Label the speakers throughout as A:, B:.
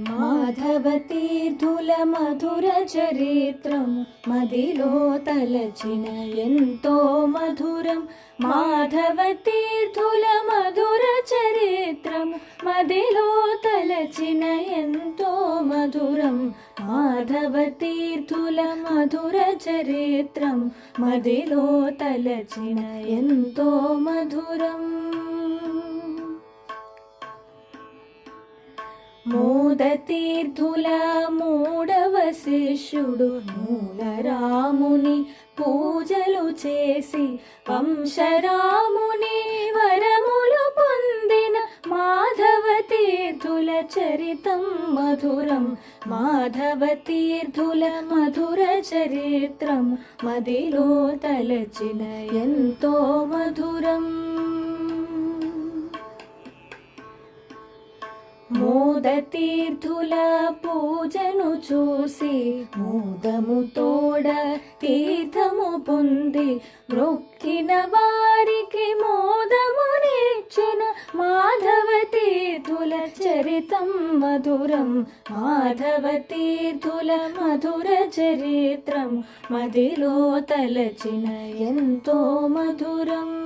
A: माधवतीर्धुलमधुरचरित्रं मदिलोतलचिनयन्तो मधुरं। माधवतीर्धुलमधुरचरित्रं मदिलोतलचिनयन्तो मधुरं। माधवतीर्धुलमधुरचरित्रं मदिलोतलचिनयन्तो मधुरम्। మోదతీర్థుల మూడవ శిష్యుడు మూలరాముని పూజలు చేసి వంశరాముని వరములు పొందిన మాధవ తీర్థుల చరితం మధురం. మాధవ తీర్థుల మధుర చరిత్రం మదిలో తలచిన ఎంతో మధురం. మోదతీర్థుల పూజను చూసి మోదము తోడ తీర్థము పొంది మొక్కిన వారికి మోదము నేర్చిన మాధవ తీర్థుల చరితం మధురం. మాధవ తీర్థుల మధుర చరిత్రం మదిలో తలచిన ఎంతో మధురం.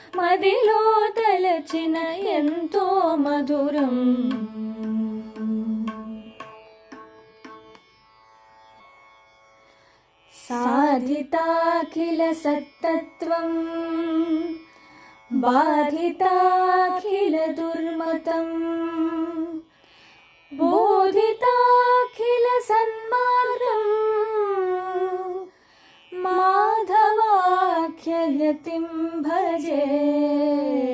A: మదిలో తలచిన ఎంతో మధురం. సాధితాఖిల సత్తత్వం బాధితాఖిల దుర్మతం. यतिं भजे।